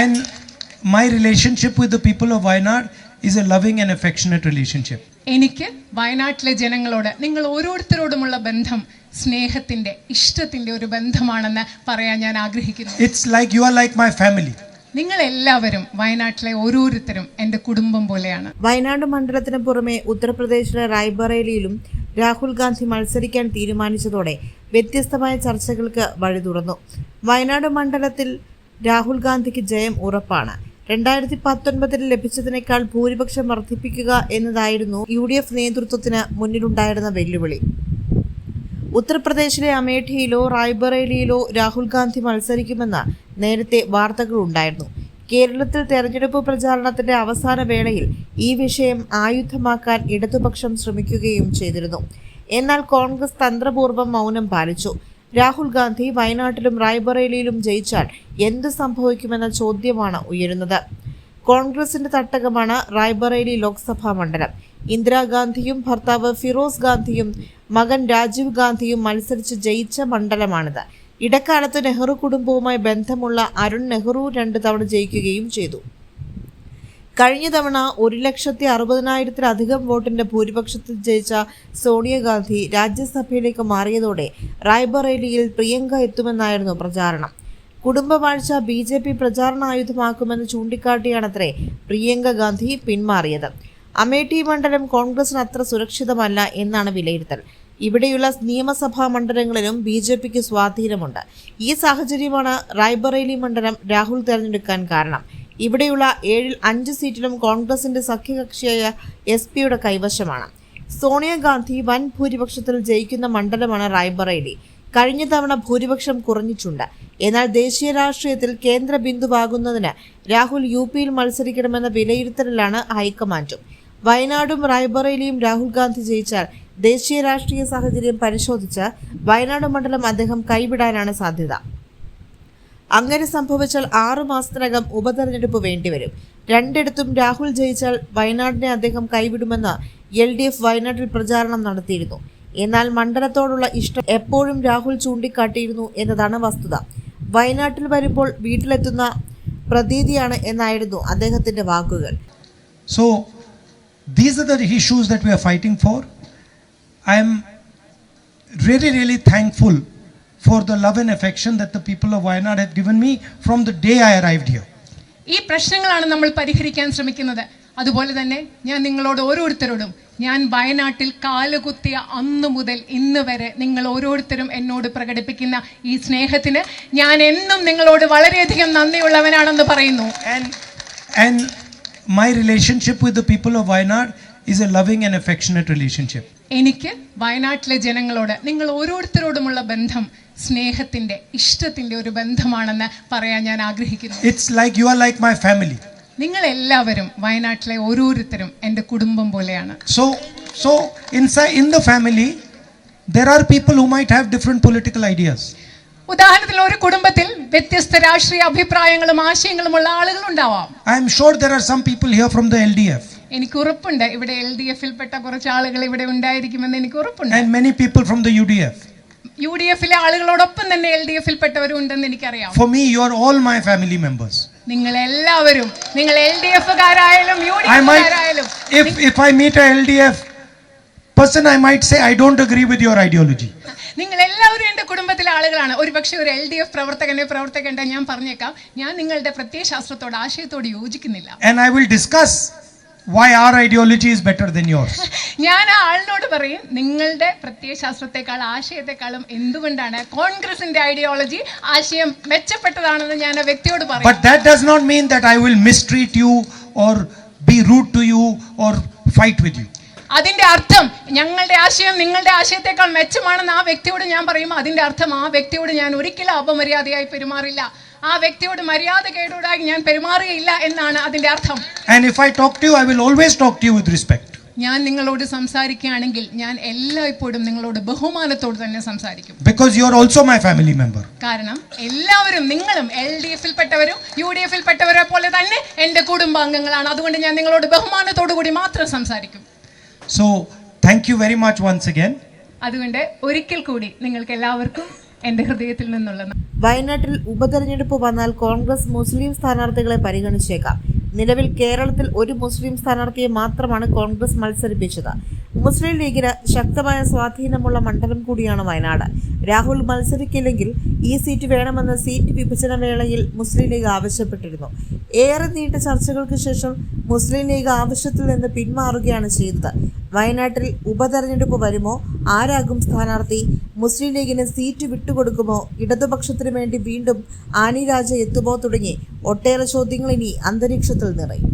And my relationship with the people of Wayanad is a loving and affectionate relationship. എനിക്ക് വയനാട്ടിലെ ജനങ്ങളോട് നിങ്ങൾ ഓരോരുത്തരോടുമുള്ള ബന്ധം സ്നേഹത്തിന്റെ ഇഷ്ടത്തിന്റെ ഒരു ബന്ധമാണെന്ന് പറയാൻ ഞാൻ ആഗ്രഹിക്കുന്നു. It's like you are like my family നിങ്ങൾ എല്ലാവരും വയനാട്ടിലെ ഓരോരുത്തരും എന്റെ കുടുംബം പോലെയാണ്. വയനാട് മണ്ഡലത്തിന് പുറമെ ഉത്തർപ്രദേശിലെ റായ്ബറേലിയിലും രാഹുൽ ഗാന്ധി മത്സരിക്കാൻ തീരുമാനിച്ചതോടെ വ്യത്യസ്തമായ ചർച്ചകൾക്ക് വഴി തുറന്നു വയനാട് മണ്ഡലത്തിൽ രാഹുൽ ഗാന്ധിക്ക് ജയം ഉറപ്പാണ്. രണ്ടായിരത്തി പത്തൊൻപതിൽ ലഭിച്ചതിനേക്കാൾ ഭൂരിപക്ഷം വർദ്ധിപ്പിക്കുക എന്നതായിരുന്നു യു ഡി എഫ് നേതൃത്വത്തിന് മുന്നിലുണ്ടായിരുന്ന വെല്ലുവിളി. ഉത്തർപ്രദേശിലെ അമേഠിയിലോ റായ്ബറേലിയിലോ രാഹുൽ ഗാന്ധി മത്സരിക്കുമെന്ന് നേരത്തെ വാർത്തകളുണ്ടായിരുന്നു കേരളത്തിൽ തെരഞ്ഞെടുപ്പ് പ്രചാരണത്തിന്റെ അവസാന വേളയിൽ ഈ വിഷയം ആയുധമാക്കാൻ ഇടതുപക്ഷം ശ്രമിക്കുകയും ചെയ്തിരുന്നു. എന്നാൽ കോൺഗ്രസ് തന്ത്രപൂർവം മൗനം പാലിച്ചു. രാഹുൽ ഗാന്ധി വയനാട്ടിലും റായ്ബറേലിയിലും ജയിച്ചാൽ എന്ത് സംഭവിക്കുമെന്ന ചോദ്യമാണ് ഉയരുന്നത്. കോൺഗ്രസിന്റെ തട്ടകമാണ് റായ്ബറേലി ലോക്സഭാ മണ്ഡലം. ഇന്ദിരാഗാന്ധിയും ഭർത്താവ് ഫിറോസ് ഗാന്ധിയും മകൻ രാജീവ് ഗാന്ധിയും മത്സരിച്ച് ജയിച്ച മണ്ഡലമാണിത്. ഇടക്കാലത്ത് നെഹ്റു കുടുംബവുമായി ബന്ധമുള്ള അരുൺ നെഹ്റു രണ്ട് തവണ ജയിക്കുകയും ചെയ്തു. കഴിഞ്ഞ തവണ ഒരു ലക്ഷത്തി അറുപതിനായിരത്തിലധികം വോട്ടിന്റെ ഭൂരിപക്ഷത്തിൽ ജയിച്ച സോണിയാഗാന്ധി രാജ്യസഭയിലേക്ക് മാറിയതോടെ റായ്ബറേലിയിൽ പ്രിയങ്ക എത്തുമെന്നായിരുന്നു പ്രചാരണം. കുടുംബവാഴ്ച ബി ജെ പി പ്രചാരണായുധമാക്കുമെന്ന് ചൂണ്ടിക്കാട്ടിയാണത്രേ പ്രിയങ്ക ഗാന്ധി പിന്മാറിയത്. അമേഠി മണ്ഡലം കോൺഗ്രസിന് അത്ര സുരക്ഷിതമല്ല എന്നാണ് വിലയിരുത്തൽ. ഇവിടെയുള്ള നിയമസഭാ മണ്ഡലങ്ങളിലും ബി ജെ പിക്ക് സ്വാധീനമുണ്ട്. ഈ സാഹചര്യമാണ് റായ്ബറേലി മണ്ഡലം രാഹുൽ തെരഞ്ഞെടുക്കാൻ കാരണം. ഇവിടെയുള്ള ഏഴിൽ അഞ്ച് സീറ്റിലും കോൺഗ്രസിന്റെ സഖ്യകക്ഷിയായ എസ് പിയുടെ കൈവശമാണ്. സോണിയാഗാന്ധി വൻ ഭൂരിപക്ഷത്തിൽ ജയിക്കുന്ന മണ്ഡലമാണ് റായ്ബറേലി. കഴിഞ്ഞ തവണ ഭൂരിപക്ഷം കുറഞ്ഞിട്ടുണ്ട്. എന്നാൽ ദേശീയ രാഷ്ട്രീയത്തിൽ കേന്ദ്ര ബിന്ദുവാകുന്നതിന് രാഹുൽ യു പിയിൽ മത്സരിക്കണമെന്ന വിലയിരുത്തലിലാണ് ഹൈക്കമാൻഡും. വയനാടും റായ്ബറേലിയും രാഹുൽ ഗാന്ധി ജയിച്ചാൽ ദേശീയ രാഷ്ട്രീയ സാഹചര്യം പരിശോധിച്ച് വയനാട് മണ്ഡലം അദ്ദേഹം കൈവിടാനാണ് സാധ്യത. അങ്ങനെ സംഭവിച്ചാൽ ആറു മാസത്തിനകം ഉപതെരഞ്ഞെടുപ്പ് വേണ്ടിവരും. രണ്ടിടത്തും രാഹുൽ ജയിച്ചാൽ വയനാടിനെ അദ്ദേഹം കൈവിടുമെന്ന് എൽ ഡി എഫ് വയനാട്ടിൽ പ്രചാരണം നടത്തിയിരുന്നു. എന്നാൽ മണ്ഡലത്തോടുള്ള ഇഷ്ടം എപ്പോഴും രാഹുൽ ചൂണ്ടിക്കാട്ടിയിരുന്നു എന്നതാണ് വസ്തുത. വയനാട്ടിൽ വരുമ്പോൾ വീട്ടിലെത്തുന്ന പ്രതീതിയാണ് എന്നായിരുന്നു അദ്ദേഹത്തിന്റെ വാക്കുകൾ. So these are the issues that we are fighting for I'm really really thankful for the love and affection that the people of Wayanad have given me from the day I arrived here. ഈ പ്രശ്നങ്ങളാണ് നമ്മൾ പരിഹരിക്കാൻ ശ്രമിക്കുന്നത് അതുപോലെ തന്നെ ഞാൻ നിങ്ങളോട് ഓരോരുത്തരോടും ഞാൻ വയനാട്ടിൽ കാലുകുത്തിയ അന്നു മുതൽ ഇന്ന് വരെ നിങ്ങൾ ഓരോരുത്തരും എന്നോട് പ്രകടിപ്പിക്കുന്ന ഈ സ്നേഹത്തിന് ഞാൻ എന്നും നിങ്ങളോട് വളരെയധികം നന്ദിയുള്ളവനാണെന്ന് പറയുന്നു And, and my relationship with the people of Wayanad is a loving and affectionate relationship. എനിക്ക് വയനാട്ടിലെ ജനങ്ങളോട് നിങ്ങൾ ഓരോരുത്തരോടുമുള്ള ബന്ധം സ്നേഹത്തിന്റെ ഇഷ്ടത്തിന്റെ ഒരു ബന്ധമാണെന്ന് പറയാൻ ഞാൻ ആഗ്രഹിക്കുന്നു. It's like you are like my family നിങ്ങൾ എല്ലാവരും വയനാട്ടിലെ ഓരോരുത്തരും എന്റെ കുടുംബം പോലെയാണ്. So so inside in the family there are people who might have different political ideas. ഉദാഹരണത്തിന് ഒരു കുടുംബത്തിൽ വ്യത്യസ്ത രാഷ്ട്രീയ അഭിപ്രായങ്ങളും ആശയങ്ങളും ഉള്ള ആളുകൾ ഉണ്ടാവാം. I'm sure there are some people here from the L D F എനിക്ക് ഉറപ്പുണ്ട്. ഇവിടെ എൽ ഡി എഫിൽ പെട്ട കുറച്ച് ആളുകൾ ഇവിടെ ഉണ്ടായിരിക്കുമെന്ന് എനിക്ക് ഉറപ്പുണ്ട്. And many people from the U D UDF. U D എഫിലെ ആളുകളോടൊപ്പം തന്നെ എൽ ഡി എഫിൽ പെട്ടവരും ഉണ്ടെന്ന് എനിക്കറിയാം. For me you are all my family members നിങ്ങൾ എല്ലാവരും നിങ്ങൾ എൽ ഡി എഫുകാരായാലും U D എഫുകാരായാലും if if I meet a L D F person, I might say, I don't agree with your ideology. നിങ്ങൾ എല്ലാവരും എന്റെ കുടുംബത്തിലെ ആളുകളാണ്. ഒരു പക്ഷേ ഒരു എൽ ഡി എഫ് പ്രവർത്തകനെ പ്രവർത്തകണ്ട ഞാൻ പറഞ്ഞേക്കാം. ഞാൻ നിങ്ങളുടെ പ്രത്യയശാസ്ത്രത്തോട് ആശയത്തോട് യോജിക്കുന്നില്ല. And I will discuss why our ideology is better than yours. ഞാൻ ആ ആളിനോട് പറയും നിങ്ങളുടെ പ്രത്യയശാസ്ത്രത്തെക്കാൾ ആശയത്തെക്കാളും എന്തുകൊണ്ടാണ് കോൺഗ്രസിന്റെ ഐഡിയോളജി ആശയം മെച്ചപ്പെട്ടതാണെന്ന് ഞാൻ ആ വ്യക്തിയോട് പറയും? But that does not mean that I will mistreat you or be rude to you or fight with you അതിന്റെ അർത്ഥം ഞങ്ങളുടെ ആശയം നിങ്ങളുടെ ആശയത്തെക്കാൾ മെച്ചമാണെന്ന് ആ വ്യക്തിയോട് ഞാൻ പറയും. അതിന്റെ അർത്ഥം ആ വ്യക്തിയോട് ഞാൻ ഒരിക്കലും അപമര്യാദയായി പെരുമാറില്ല. ആ വ്യക്തിയോട് മര്യാദ കേടുകൂടായി ഞാൻ പെരുമാറുകയില്ല എന്നാണ് അതിന്റെ അർത്ഥം. And if I talk to you I will always talk to you with respect. ഞാൻ നിങ്ങളോട് സംസാരിക്കുകയാണെങ്കിൽ ഞാൻ എല്ലായ്പ്പോഴും നിങ്ങളോട് ബഹുമാനത്തോട് തന്നെ സംസാരിക്കും. Because you are also my family member കാരണം എല്ലാവരും നിങ്ങളും എൽ ഡി എഫിൽ പെട്ടവരും യു ഡി എഫിൽ പെട്ടവരെ പോലെ തന്നെ എന്റെ കുടുംബാംഗങ്ങളാണ്. അതുകൊണ്ട് ഞാൻ നിങ്ങളോട് ബഹുമാനത്തോടു കൂടി മാത്രം സംസാരിക്കും. So thank you very much once again അതുകൊണ്ട് ഒരിക്കൽ കൂടി നിങ്ങൾക്ക് എല്ലാവർക്കും എന്റെ ഹൃദയത്തിൽ നിന്നുള്ള വയനാട്ടിൽ ഉപതെരഞ്ഞെടുപ്പ് വന്നാൽ കോൺഗ്രസ് മുസ്ലിം സ്ഥാനാർത്ഥികളെ പരിഗണിച്ചേക്കാം. നിലവിൽ കേരളത്തിൽ ഒരു മുസ്ലിം സ്ഥാനാർത്ഥിയെ മാത്രമാണ് കോൺഗ്രസ് മത്സരിപ്പിച്ചത്. മുസ്ലിം ലീഗിന് ശക്തമായ സ്വാധീനമുള്ള മണ്ഡലം കൂടിയാണ് വയനാട്. രാഹുൽ മത്സരിക്കില്ലെങ്കിൽ ഈ സീറ്റ് വേണമെന്ന് സീറ്റ് വിഭജന വേളയിൽ മുസ്ലിം ലീഗ് ആവശ്യപ്പെട്ടിരുന്നു. ഏറെ നീണ്ട ചർച്ചകൾക്ക് ശേഷം മുസ്ലിം ലീഗ് ആവശ്യത്തിൽ നിന്ന് പിന്മാറുകയാണ് ചെയ്തത്. വയനാട്ടിൽ ഉപതെരഞ്ഞെടുപ്പ് വരുമോ? ആരാകും സ്ഥാനാർത്ഥി? മുസ്ലിം ലീഗിന് സീറ്റ് വിട്ടുകൊടുക്കുമോ? ഇടതുപക്ഷത്തിനു വേണ്ടി വീണ്ടും ആനി രാജ എത്തുമോ തുടങ്ങി ഒട്ടേറെ ചോദ്യങ്ങൾ ഇനി അന്തരീക്ഷത്തിൽ നിറയും.